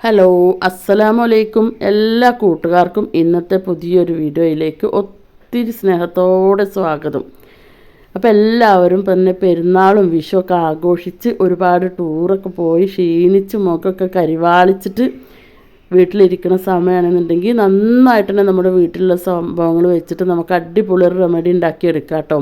Hello അസ്സലാമു അലൈക്കും എല്ലാ കൂട്ടുകാർക്കും ഇന്നത്തെ പുതിയൊരു വീഡിയോയിലേക്ക് ഒത്തിരി സ്നേഹത്തോടെ സ്വാഗതം. അപ്പോൾ എല്ലാവരും തന്നെ പെരുന്നാളും വിഷുവൊക്കെ ആഘോഷിച്ച് ഒരുപാട് ടൂറൊക്കെ പോയി ക്ഷീണിച്ച് മുഖമൊക്കെ കരിവാളിച്ചിട്ട് വീട്ടിലിരിക്കുന്ന സമയമാണെന്നുണ്ടെങ്കിൽ നന്നായിട്ട് തന്നെ നമ്മുടെ വീട്ടിലുള്ള സംഭവങ്ങൾ വെച്ചിട്ട് നമുക്ക് അടിപൊളി ഒരു റെമഡി ഉണ്ടാക്കിയെടുക്കാം കേട്ടോ.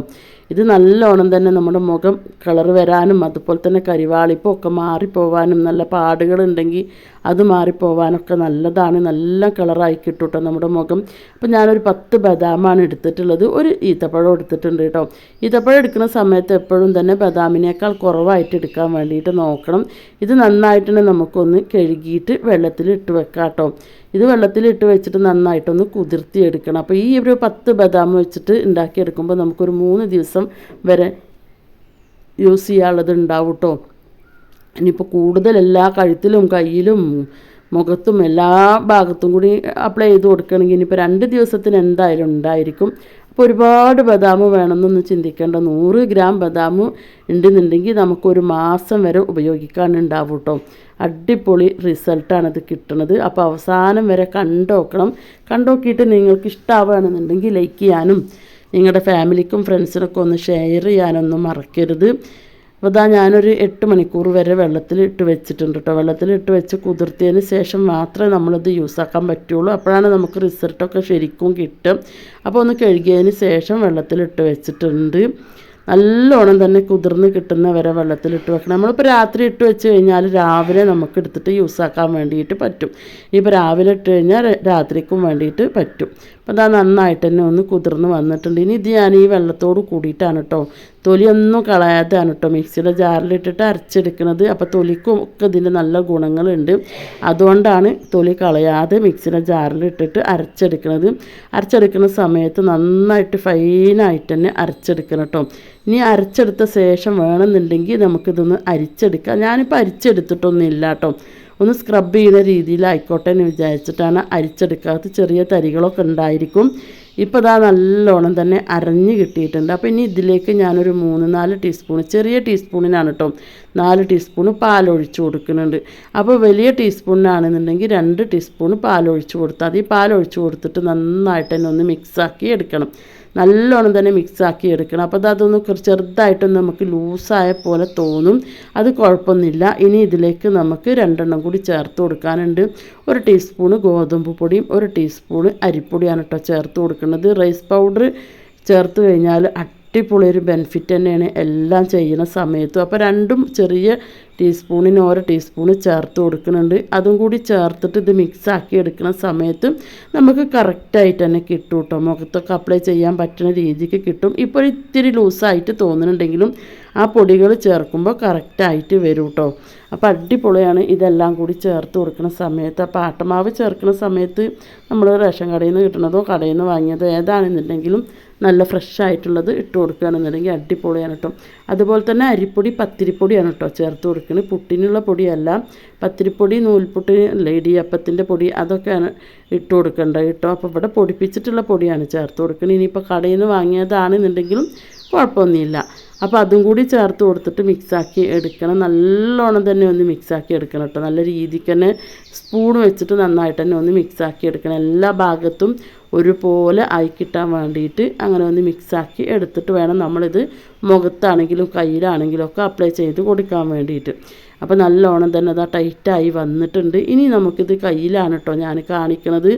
ഇത് നല്ലോണം തന്നെ നമ്മുടെ മുഖം കളർ വരാനും അതുപോലെ തന്നെ കരിവാളിപ്പോ ഒക്കെ മാറിപ്പോവാനും നല്ല പാടുകളുണ്ടെങ്കിൽ അത് മാറിപ്പോവാനൊക്കെ നല്ലതാണ്. നല്ല കളറായി കിട്ടും കേട്ടോ നമ്മുടെ മുഖം. അപ്പം ഞാനൊരു പത്ത് ബദാമാണ് എടുത്തിട്ടുള്ളത്. ഒരു ഈത്തപ്പഴം എടുത്തിട്ടുണ്ട് കേട്ടോ. ഈത്തപ്പഴം എടുക്കുന്ന സമയത്ത് എപ്പോഴും തന്നെ ബദാമിനേക്കാൾ കുറവായിട്ട് എടുക്കാൻ വേണ്ടിയിട്ട് നോക്കണം. ഇത് നന്നായിട്ട് തന്നെ നമുക്കൊന്ന് കഴുകിയിട്ട് വെള്ളത്തിൽ ഇട്ട് വെക്കാം കേട്ടോ ഇത് വെള്ളത്തിലിട്ട് വെച്ചിട്ട് നന്നായിട്ടൊന്ന് കുതിർത്തി എടുക്കണം അപ്പോൾ ഈ ഒരു പത്ത് ബദാം വെച്ചിട്ട് ഉണ്ടാക്കിയെടുക്കുമ്പോൾ നമുക്കൊരു മൂന്ന് ദിവസം വരെ യൂസ് ചെയ്യാനുള്ളത് ഉണ്ടാവും കേട്ടോ ഇനിയിപ്പോൾ കൂടുതൽ എല്ലാ കഴുത്തിലും കയ്യിലും മുഖത്തും എല്ലാ ഭാഗത്തും കൂടി അപ്ലൈ ചെയ്ത് കൊടുക്കുകയാണെങ്കിൽ ഇനിയിപ്പോൾ രണ്ട് ദിവസത്തിന് എന്തായാലും ഉണ്ടായിരിക്കും. അപ്പോൾ ഒരുപാട് ബദാം വേണമെന്നൊന്ന് ചിന്തിക്കേണ്ട. നൂറ് ഗ്രാം ബദാം ഉണ്ടെന്നുണ്ടെങ്കിൽ നമുക്കൊരു മാസം വരെ ഉപയോഗിക്കാനുണ്ടാവും കേട്ടോ അടിപൊളി റിസൾട്ടാണ് ഇത് കിട്ടുന്നത് അപ്പോൾ അവസാനം വരെ കണ്ടോക്കണം. കണ്ടോക്കിയിട്ട് നിങ്ങൾക്ക് ഇഷ്ടമാവുകയാണെന്നുണ്ടെങ്കിൽ ലൈക്ക് ചെയ്യാനും നിങ്ങളുടെ ഫാമിലിക്കും ഫ്രണ്ട്സിനൊക്കെ ഒന്ന് ഷെയർ ചെയ്യാനൊന്നും മറക്കരുത്. അപ്പോൾ ഇതാ ഞാനൊരു എട്ട് മണിക്കൂർ വരെ വെള്ളത്തിൽ ഇട്ട് വെച്ചിട്ടുണ്ട് കേട്ടോ വെള്ളത്തിൽ ഇട്ട് വെച്ച് കുതിർത്തിയതിന് ശേഷം മാത്രമേ നമ്മളിത് യൂസ് ആക്കാൻ പറ്റുള്ളൂ. അപ്പോഴാണ് നമുക്ക് റിസൾട്ടൊക്കെ ശരിക്കും കിട്ടും. അപ്പോൾ ഒന്ന് കഴുകിയതിന് ശേഷം വെള്ളത്തിലിട്ട് വെച്ചിട്ടുണ്ട്. നല്ലോണം തന്നെ കുതിർന്ന് കിട്ടുന്ന വരെ വെള്ളത്തിലിട്ട് വെക്കണം. നമ്മളിപ്പോൾ രാത്രി ഇട്ട് വെച്ച് കഴിഞ്ഞാൽ രാവിലെ നമുക്ക് എടുത്തിട്ട് യൂസ് ആക്കാൻ വേണ്ടിയിട്ട് പറ്റും. ഇപ്പോൾ രാവിലെ ഇട്ട് കഴിഞ്ഞാൽ രാത്രിക്കും വേണ്ടിയിട്ട് പറ്റും. അപ്പോൾ അത് നന്നായിട്ട് തന്നെ ഒന്ന് കുതിർന്ന് വന്നിട്ടുണ്ട്. ഇനി ഇത് ഞാൻ ഈ വെള്ളത്തോട് കൂടിയിട്ടാണ് കേട്ടോ തൊലിയൊന്നും കളയാതെയാണ് കേട്ടോ മിക്സിയുടെ ജാറിലിട്ടിട്ട് അരച്ചെടുക്കുന്നത് അപ്പോൾ തൊലിക്കും ഒക്കെ ഇതിന്റെ നല്ല ഗുണങ്ങളുണ്ട്. അതുകൊണ്ടാണ് തൊലി കളയാതെ മിക്സിയുടെ ജാറിലിട്ടിട്ട് അരച്ചെടുക്കുന്നത് അരച്ചെടുക്കുന്ന സമയത്ത് നന്നായിട്ട് ഫൈനായിട്ട് തന്നെ അരച്ചെടുക്കണം കേട്ടോ ഇനി അരച്ചെടുത്ത ശേഷം വേണമെന്നുണ്ടെങ്കിൽ നമുക്കിതൊന്ന് അരിച്ചെടുക്കാം. ഞാനിപ്പോൾ അരിച്ചെടുത്തിട്ടൊന്നും ഇല്ല കേട്ടോ ഒന്ന് സ്ക്രബ് ചെയ്യുന്ന രീതിയിലായിക്കോട്ടെ എന്ന് വിചാരിച്ചിട്ടാണ് അരിച്ചെടുക്കാത്ത ചെറിയ തരികളൊക്കെ ഉണ്ടായിരിക്കും. ഇപ്പോൾ ഇതാ നല്ലോണം തന്നെ അരഞ്ഞ് കിട്ടിയിട്ടുണ്ട്. അപ്പോൾ ഇനി ഇതിലേക്ക് ഞാനൊരു മൂന്ന് നാല് ടീസ്പൂൺ ചെറിയ ടീസ്പൂണിനാണ് കേട്ടോ നാല് ടീസ്പൂൺ പാലൊഴിച്ച് കൊടുക്കുന്നുണ്ട്. അപ്പോൾ വലിയ ടീസ്പൂണിനാണെന്നുണ്ടെങ്കിൽ രണ്ട് ടീസ്പൂൺ പാലൊഴിച്ച് കൊടുത്താൽ മതി. പാലൊഴിച്ച് കൊടുത്തിട്ട് നന്നായിട്ട് തന്നെ ഒന്ന് മിക്സാക്കി എടുക്കണം. നല്ലോണം തന്നെ മിക്സാക്കി എടുക്കണം. അപ്പോൾ അത് അതൊന്ന് ചെറുതായിട്ടൊന്ന് നമുക്ക് ലൂസായ പോലെ തോന്നും. അത് കുഴപ്പമൊന്നുമില്ല. ഇനി ഇതിലേക്ക് നമുക്ക് രണ്ടെണ്ണം കൂടി ചേർത്ത് കൊടുക്കാനുണ്ട്. ഒരു ടീസ്പൂണ് ഗോതമ്പ് പൊടിയും ഒരു ടീസ്പൂണ് അരിപ്പൊടിയാണ് കേട്ടോ ചേർത്ത് കൊടുക്കുന്നത്. റൈസ് പൗഡർ ചേർത്ത് കഴിഞ്ഞാൽ അടിപൊളി ഒരു ബെനിഫിറ്റ് തന്നെയാണ് എല്ലാം ചെയ്യുന്ന സമയത്തും. അപ്പോൾ രണ്ടും ചെറിയ ടീസ്പൂണിന് ഓരോ ടീസ്പൂണ് ചേർത്ത് കൊടുക്കുന്നുണ്ട്. അതും കൂടി ചേർത്തിട്ട് ഇത് മിക്സ് ആക്കി എടുക്കുന്ന സമയത്തും നമുക്ക് കറക്റ്റായിട്ട് തന്നെ കിട്ടും കേട്ടോ മുഖത്തൊക്കെ അപ്ലൈ ചെയ്യാൻ പറ്റുന്ന രീതിക്ക് കിട്ടും. ഇപ്പോൾ ഇത്തിരി ലൂസായിട്ട് തോന്നുന്നുണ്ടെങ്കിലും ആ പൊടികൾ ചേർക്കുമ്പോൾ കറക്റ്റായിട്ട് വരും കേട്ടോ അപ്പോൾ അടിപൊളിയാണ് ഇതെല്ലാം കൂടി ചേർത്ത് കൊടുക്കുന്ന സമയത്ത്. അപ്പോൾ ആട്ടമാവ് ചേർക്കുന്ന സമയത്ത് നമ്മൾ റേഷൻ കടയിൽ നിന്ന് കിട്ടുന്നതോ കടയിൽ നിന്ന് വാങ്ങിയതോ ഏതാണെന്നുണ്ടെങ്കിലും നല്ല ഫ്രഷ് ആയിട്ടുള്ളത് ഇട്ട് കൊടുക്കുകയാണെന്നുണ്ടെങ്കിൽ അടിപൊളിയാണ് കേട്ടോ അതുപോലെ തന്നെ അരിപ്പൊടി പത്തിരിപ്പൊടിയാണ് കേട്ടോ ചേർത്ത് കൊടുക്കുന്നത് പുട്ടിനുള്ള പൊടിയല്ല. പത്തിരിപ്പൊടി നൂൽപുട്ടിന് അല്ല ഇടിയപ്പത്തിന്റെ പൊടി അതൊക്കെയാണ് ഇട്ട് കൊടുക്കേണ്ടത് കേട്ടോ അപ്പോൾ ഇവിടെ പൊടിപ്പിച്ചിട്ടുള്ള പൊടിയാണ് ചേർത്ത് കൊടുക്കുന്നത് ഇനിയിപ്പോൾ കടയിൽ നിന്ന് വാങ്ങിയതാണെന്നുണ്ടെങ്കിലും കുഴപ്പമൊന്നുമില്ല. അപ്പോൾ അതും കൂടി ചേർത്ത് കൊടുത്തിട്ട് മിക്സാക്കി എടുക്കണം. നല്ലോണം തന്നെ ഒന്ന് മിക്സാക്കി എടുക്കണം കേട്ടോ നല്ല രീതിക്ക് തന്നെ സ്പൂൺ വെച്ചിട്ട് നന്നായിട്ട് തന്നെ ഒന്ന് മിക്സാക്കി എടുക്കണം. എല്ലാ ഭാഗത്തും ഒരുപോലെ ആയി കിട്ടാൻ വേണ്ടിയിട്ട് അങ്ങനെ ഒന്ന് മിക്സാക്കി എടുത്തിട്ട് വേണം നമ്മളിത് മുഖത്താണെങ്കിലും കയ്യിലാണെങ്കിലും ഒക്കെ അപ്ലൈ ചെയ്ത് കൊടുക്കാൻ വേണ്ടിയിട്ട്. അപ്പോൾ നല്ലോണം തന്നെ അതാ ടൈറ്റായി വന്നിട്ടുണ്ട്. ഇനി നമുക്കിത് കയ്യിലാണ് കേട്ടോ ഞാൻ കാണിക്കണത്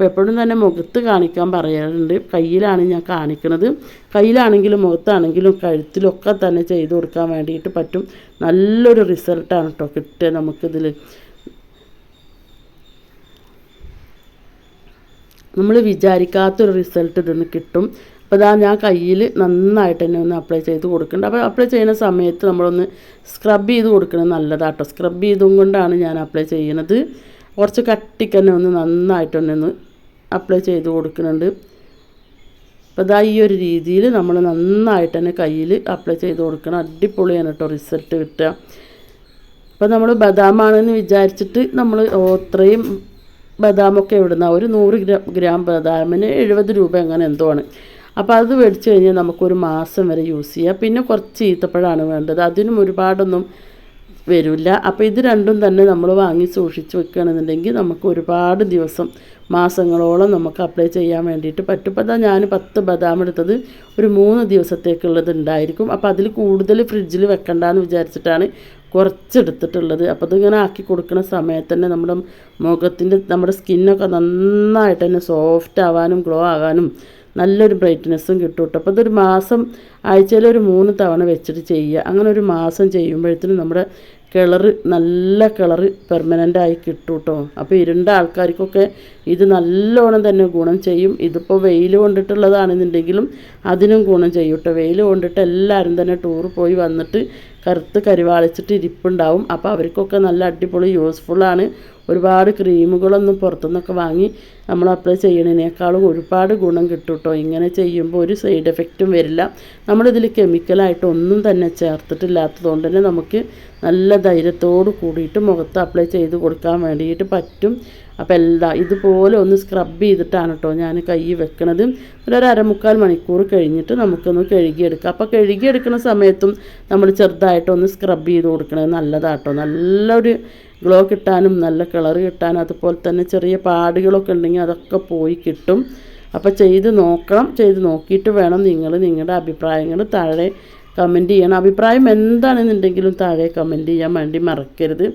അപ്പോൾ എപ്പോഴും തന്നെ മുഖത്ത് കാണിക്കാൻ പറയാറുണ്ട്. കയ്യിലാണ് ഞാൻ കാണിക്കുന്നത് കയ്യിലാണെങ്കിലും മുഖത്താണെങ്കിലും കഴുത്തിലൊക്കെ തന്നെ ചെയ്ത് കൊടുക്കാൻ വേണ്ടിയിട്ട് പറ്റും. നല്ലൊരു റിസൾട്ടാണ് കേട്ടോ കിട്ടുക നമുക്കിതിൽ നമ്മൾ വിചാരിക്കാത്തൊരു റിസൾട്ട് ഇതിന് കിട്ടും. അപ്പോൾ ഇതാ ഞാൻ കയ്യിൽ നന്നായിട്ട് തന്നെ ഒന്ന് അപ്ലൈ ചെയ്ത് കൊടുക്കുന്നുണ്ട് അപ്പോൾ അപ്ലൈ ചെയ്യുന്ന സമയത്ത് നമ്മളൊന്ന് സ്ക്രബ് ചെയ്ത് കൊടുക്കുന്നത് നല്ലതാട്ടോ. സ്ക്രബ് ചെയ്തും കൊണ്ടാണ് ഞാൻ അപ്ലൈ ചെയ്യുന്നത് കുറച്ച് കട്ടിക്ക് തന്നെ ഒന്ന് നന്നായിട്ടൊന്നെ ഒന്ന് അപ്ലൈ ചെയ്ത് കൊടുക്കുന്നുണ്ട്. അപ്പോൾ ഇതാ ഈ ഒരു രീതിയിൽ നമ്മൾ നന്നായിട്ട് തന്നെ കയ്യിൽ അപ്ലൈ ചെയ്ത് കൊടുക്കണം. അടിപൊളിയാണ് കേട്ടോ റിസൾട്ട് കിട്ടുക. അപ്പോൾ നമ്മൾ ബദാമാണെന്ന് വിചാരിച്ചിട്ട് നമ്മൾ അത്രയും ബദാമൊക്കെ ഇവിടുന്ന ഒരു നൂറ് ഗ്രാം ഗ്രാം ബദാമിന് എഴുപത് രൂപ അങ്ങനെ എന്തോ ആണ്. അപ്പോൾ അത് മേടിച്ച് കഴിഞ്ഞാൽ നമുക്കൊരു മാസം വരെ യൂസ് ചെയ്യാം. പിന്നെ കുറച്ച് ഈത്തപ്പഴമാണ് വേണ്ടത്. അതിനും ഒരുപാടൊന്നും വരില്ല അപ്പോൾ ഇത് രണ്ടും തന്നെ നമ്മൾ വാങ്ങി സൂക്ഷിച്ച് വെക്കുകയാണെന്നുണ്ടെങ്കിൽ നമുക്ക് ഒരുപാട് ദിവസം മാസങ്ങളോളം നമുക്ക് അപ്ലൈ ചെയ്യാൻ വേണ്ടിയിട്ട് പറ്റും. അപ്പോൾ ഞാൻ പത്ത് ബദാം എടുത്തത് ഒരു മൂന്ന് ദിവസത്തേക്കുള്ളത് ഉണ്ടായിരിക്കും. അപ്പോൾ അതിൽ കൂടുതൽ ഫ്രിഡ്ജിൽ വെക്കണ്ടെന്ന് വിചാരിച്ചിട്ടാണ് കുറച്ചെടുത്തിട്ടുള്ളത് അപ്പോൾ അതിങ്ങനെ ആക്കി കൊടുക്കുന്ന സമയത്ത് തന്നെ നമ്മുടെ മുഖത്തിന്റെ നമ്മുടെ സ്കിന്നൊക്കെ നന്നായിട്ട് തന്നെ സോഫ്റ്റ് ആവാനും ഗ്ലോ ആകാനും നല്ലൊരു ബ്രൈറ്റ്നെസ്സും കിട്ടും കേട്ടോ. അപ്പോൾ ഇതൊരു മാസം ആഴ്ചയിൽ ഒരു മൂന്ന് തവണ വെച്ചിട്ട് ചെയ്യുക. അങ്ങനെ ഒരു മാസം ചെയ്യുമ്പോഴത്തേനും നമ്മുടെ കിളറ് നല്ല കിളറ് പെർമനന്റ് ആയി കിട്ടും കേട്ടോ. അപ്പോൾ ഇരുണ്ട ആൾക്കാർക്കൊക്കെ ഇത് നല്ലോണം തന്നെ ഗുണം ചെയ്യും. ഇതിപ്പോൾ വെയിൽ കൊണ്ടിട്ടുള്ളതാണെന്നുണ്ടെങ്കിലും അതിനും ഗുണം ചെയ്യും കേട്ടോ വെയിൽ കൊണ്ടിട്ട് എല്ലാവരും തന്നെ ടൂർ പോയി വന്നിട്ട് കറുത്ത് കരിവാളിച്ചിട്ട് ഇരിപ്പുണ്ടാവും. അപ്പോൾ അവർക്കൊക്കെ നല്ല അടിപൊളി യൂസ്ഫുള്ളാണ് ഒരുപാട് ക്രീമുകളൊന്നും പുറത്തുനിന്നൊക്കെ വാങ്ങി നമ്മൾ അപ്ലൈ ചെയ്യണതിനേക്കാളും ഒരുപാട് ഗുണം കിട്ടും കേട്ടോ ഇങ്ങനെ ചെയ്യുമ്പോൾ ഒരു സൈഡ് എഫക്റ്റും വരില്ല. നമ്മളിതിൽ കെമിക്കലായിട്ട് ഒന്നും തന്നെ ചേർത്തിട്ടില്ലാത്തതുകൊണ്ട് തന്നെ നമുക്ക് നല്ല ധൈര്യത്തോട് കൂടിയിട്ട് മുഖത്ത് അപ്ലൈ ചെയ്ത് കൊടുക്കാൻ വേണ്ടിയിട്ട് പറ്റും. അപ്പോൾ എല്ലാ ഇതുപോലെ ഒന്ന് സ്ക്രബ് ചെയ്തിട്ടാണ് കേട്ടോ ഞാൻ കൈ വെക്കണത്. ഒരു അരമുക്കാൽ മണിക്കൂർ കഴിഞ്ഞിട്ട് നമുക്കൊന്ന് കഴുകിയെടുക്കാം. അപ്പോൾ കഴുകിയെടുക്കുന്ന സമയത്തും നമ്മൾ ചെറുതായിട്ടൊന്ന് സ്ക്രബ് ചെയ്ത് കൊടുക്കണത് നല്ലതാട്ടോ. നല്ലൊരു ഗ്ലോ കിട്ടാനും നല്ല കളർ കിട്ടാനും അതുപോലെ തന്നെ ചെറിയ പാടുകളൊക്കെ ഉണ്ടെങ്കിൽ അതൊക്കെ പോയി കിട്ടും. അപ്പോൾ ചെയ്ത് നോക്കണം. ചെയ്ത് നോക്കിയിട്ട് വേണം നിങ്ങൾ നിങ്ങളുടെ അഭിപ്രായങ്ങൾ താഴെ കമന്റ് ചെയ്യണം. അഭിപ്രായം എന്താണെന്നുണ്ടെങ്കിലും താഴെ കമന്റ് ചെയ്യാൻ വേണ്ടി മറക്കരുത്.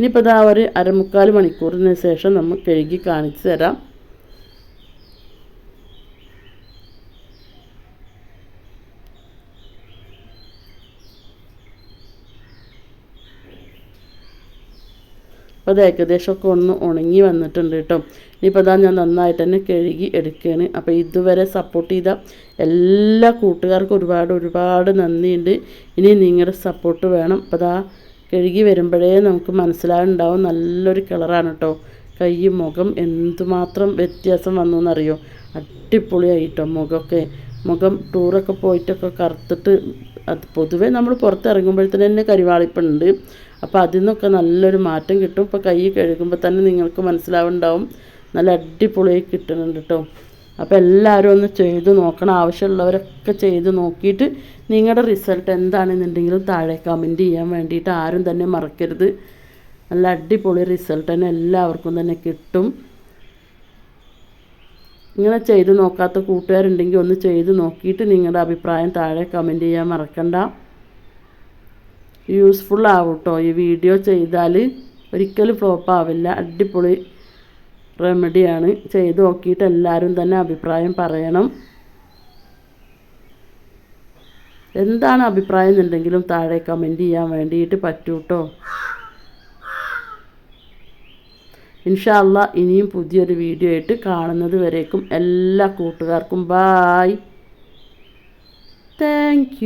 ഇനിയിപ്പോൾ ഇതാ ഒരു അരമുക്കാൽ മണിക്കൂറിന് ശേഷം നമ്മൾ കഴുകി കാണിച്ചു തരാം. അപ്പോൾ അത് ഏകദേശമൊക്കെ ഒന്ന് ഉണങ്ങി വന്നിട്ടുണ്ട് കേട്ടോ. ഇനിയിപ്പോൾ അതാ ഞാൻ നന്നായിട്ട് തന്നെ കഴുകി എടുക്കുകയാണ്. അപ്പോൾ ഇതുവരെ സപ്പോർട്ട് ചെയ്ത എല്ലാ കൂട്ടുകാർക്കും ഒരുപാട് ഒരുപാട് നന്ദിയുണ്ട്. ഇനി നിങ്ങളുടെ സപ്പോർട്ട് വേണം. അപ്പോൾ അതാ കഴുകി വരുമ്പോഴേ നമുക്ക് മനസ്സിലാകുന്നുണ്ടാവും നല്ലൊരു കളറാണ് കേട്ടോ കൈ മുഖം എന്തുമാത്രം വ്യത്യാസം വന്നു എന്നറിയോ അടിപൊളിയായിട്ടോ മുഖമൊക്കെ. മുഖം ടൂറൊക്കെ പോയിട്ടൊക്കെ കറുത്തിട്ട് അത് പൊതുവേ നമ്മൾ പുറത്തിറങ്ങുമ്പോഴത്തേന് തന്നെ കരിവാളിപ്പുണ്ട്. അപ്പോൾ അതിൽ നിന്നൊക്കെ നല്ലൊരു മാറ്റം കിട്ടും. ഇപ്പോൾ കൈ കഴുകുമ്പോൾ തന്നെ നിങ്ങൾക്ക് മനസ്സിലാവുന്നുണ്ടാവും നല്ല അടിപൊളിയായി കിട്ടുന്നുണ്ട് കേട്ടോ അപ്പോൾ എല്ലാവരും ഒന്ന് ചെയ്ത് നോക്കണം. ആവശ്യമുള്ളവരൊക്കെ ചെയ്ത് നോക്കിയിട്ട് നിങ്ങളുടെ റിസൾട്ട് എന്താണെന്നുണ്ടെങ്കിലും താഴെ കമന്റ് ചെയ്യാൻ വേണ്ടിയിട്ട് ആരും തന്നെ മറക്കരുത്. നല്ല അടിപൊളി റിസൾട്ട് തന്നെ എല്ലാവർക്കും തന്നെ കിട്ടും. ഇങ്ങനെ ചെയ്ത് നോക്കാത്ത കൂട്ടുകാരുണ്ടെങ്കിൽ ഒന്ന് ചെയ്ത് നോക്കിയിട്ട് നിങ്ങളുടെ അഭിപ്രായം താഴെ കമന്റ് ചെയ്യാൻ മറക്കണ്ട. യൂസ്ഫുൾ ആവും കേട്ടോ ഈ വീഡിയോ ചെയ്താൽ ഒരിക്കലും ഫ്ലോപ്പ് ആവില്ല. അടിപൊളി റെമഡിയാണ് ചെയ്ത് നോക്കിയിട്ട് എല്ലാവരും തന്നെ അഭിപ്രായം പറയണം. എന്താണ് അഭിപ്രായം എന്നുണ്ടെങ്കിലും താഴെ കമന്റ് ചെയ്യാൻ വേണ്ടിയിട്ട് പറ്റൂ കേട്ടോ ഇൻഷാല്ല ഇനിയും പുതിയൊരു വീഡിയോ ആയിട്ട് കാണുന്നത് വരേക്കും എല്ലാ കൂട്ടുകാർക്കും. Bye thank